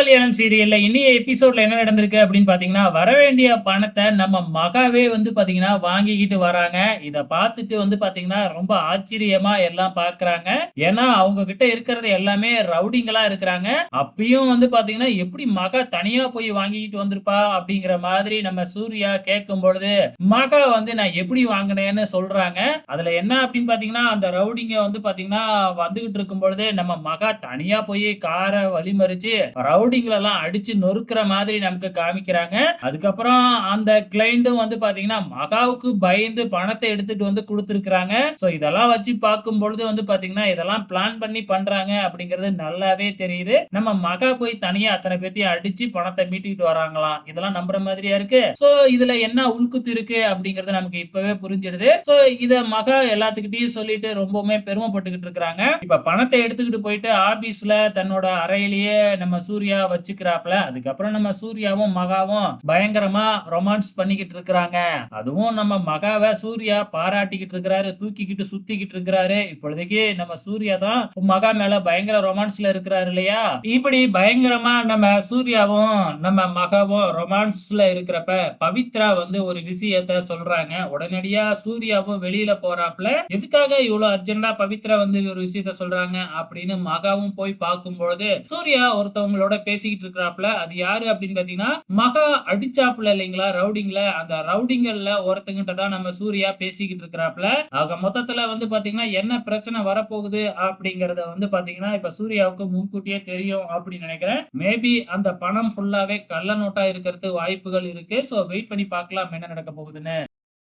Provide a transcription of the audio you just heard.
கல்யாணம் சீரியல்ல இனிய எபிசோட்ல என்ன நடந்திருக்கு அப்படின்னு பாத்தீங்கன்னா வர வேண்டிய பணத்தை நம்ம மகாவே வந்து பாத்தீங்கன்னா வாங்கிக்கிட்டு வராங்க. இத பார்த்துட்டு வந்து பாத்தீங்கன்னா ரொம்ப ஆச்சரியமா எல்லாம் பாக்குறாங்க. ஏன்னா அவங்க கிட்ட இருக்கிறது எல்லாமே ரவுடிங்களா இருக்கிறாங்க. அப்பயும் வந்து பாத்தீங்கன்னா எப்படி மகா தனியா போய் வாங்கிக்கிட்டு வந்திருப்பா அப்படிங்கிற மாதிரி நம்ம சூர்யா கேட்கும் பொழுது மகா வந்து நான் எப்படி வாங்கினேன்னு சொல்றாங்க. அதுல என்ன அப்படின்னு பாத்தீங்கன்னா அந்த ரவுடிங்க வந்து பாத்தீங்கன்னா வந்துகிட்டு இருக்கும் பொழுது நம்ம மகா தனியா போய் காரை வழிமறிச்சு ரவுடி எல்லாம் அடிச்சு நொறுக்கிற மாதிரி நமக்கு காமிக்கிறாங்க. அதுக்கப்புறம் அந்த கிளைண்டும் வந்து பாத்தீங்கன்னா மகாவுக்கு பயந்து பணத்தை எடுத்துட்டு வந்து கொடுத்துருக்காங்க ஸோ இதெல்லாம் வச்சு பார்க்கும் பொழுது வந்து பாத்தீங்கன்னா இதெல்லாம் பிளான் பண்ணி பண்றாங்க அப்படிங்கிறது நல்லாவே தெரியுது. நம்ம மகா போய் தனியா அத்தனை பேர்த்தையும் அடிச்சு பணத்தை மீட்டிட்டு வராங்களாம். இதெல்லாம் நம்புற மாதிரியா இருக்கு? சோ இதுல என்ன உள்குத்து இருக்கு அப்படிங்கறது நமக்கு இப்பவே புரிஞ்சிடுது. சோ இத மகா எல்லாத்துக்கிட்டையும் சொல்லிட்டு ரொம்பவுமே பெருமைப்பட்டுக்கிட்டு இருக்கிறாங்க. இப்ப பணத்தை எடுத்துக்கிட்டு போயிட்டு ஆபீஸ்ல தன்னோட அறையிலேயே நம்ம சூர்யா வச்சுக்கிறாப்ல. அதுக்கப்புறம் நம்ம சூர்யாவும் மகாவும் பயங்கரமா ரொமான்ஸ் பண்ணிக்கிட்டு இருக்கிறாங்க. அதுவும் நம்ம மகாவை சூர்யா பாராட்டிக்கிட்டு இருக்கிறாரு தூக்கிக்கிட்டு சுத்திக்கிட்டு இருக்கிறாரு. இப்பொழுதைக்கு நம்ம சூர்யா தான் மகா மேல பயங்கர ரொமான்ஸ்ல இருக்கிறாரு இல்லையா? இப்படி பயங்கரமா நம்ம சூர்யாவும் நம்ம மகாவும் ரொமான்ஸ்ல இருக்கிறப்ப பவித்ரா வந்து ஒரு விஷயத்த சொல்றாங்க. உடனடியா சூர்யாவும் வெளியில போறாப்ல. எதுக்காக இவ்வளவு அர்ஜென்டா பவித்ரா வந்து ஒரு விஷயத்த சொல்றாங்க அப்படின்னு மகாவும் போய் பார்க்கும் பொழுது சூர்யா ஒருத்தவங்களோட பேசிக்கிட்டு இருக்கிறாப்ல அது யாரு அப்படின்னு பாத்தீங்கன்னா மகா அடிச்சாப்புல இல்லைங்களா ரவுடிங்ல அந்த ரவுடிங்கல்ல ஒருத்தங்கிட்ட தான் நம்ம சூர்யா பேசிக்கிட்டு இருக்கிறாப்ல ஆக மொத்தத்துல வந்து பாத்தீங்கன்னா என்ன பிரச்சனை வரப்போகுது அப்படிங்கறத வந்து பாத்தீங்கன்னா இப்ப சூர்யாவுக்கு முன்கூட்டியே தெரியும் அப்படின்னு நினைக்கிறேன். மேபி அந்த பணம் ஃபுல்லாவே கள்ள நோட்டா இருக்கிறது வாய்ப்புகள் இருக்கு. சோ வெயிட் பண்ணி பார்க்கலாம் என்ன நடக்க போகுதுன்னு.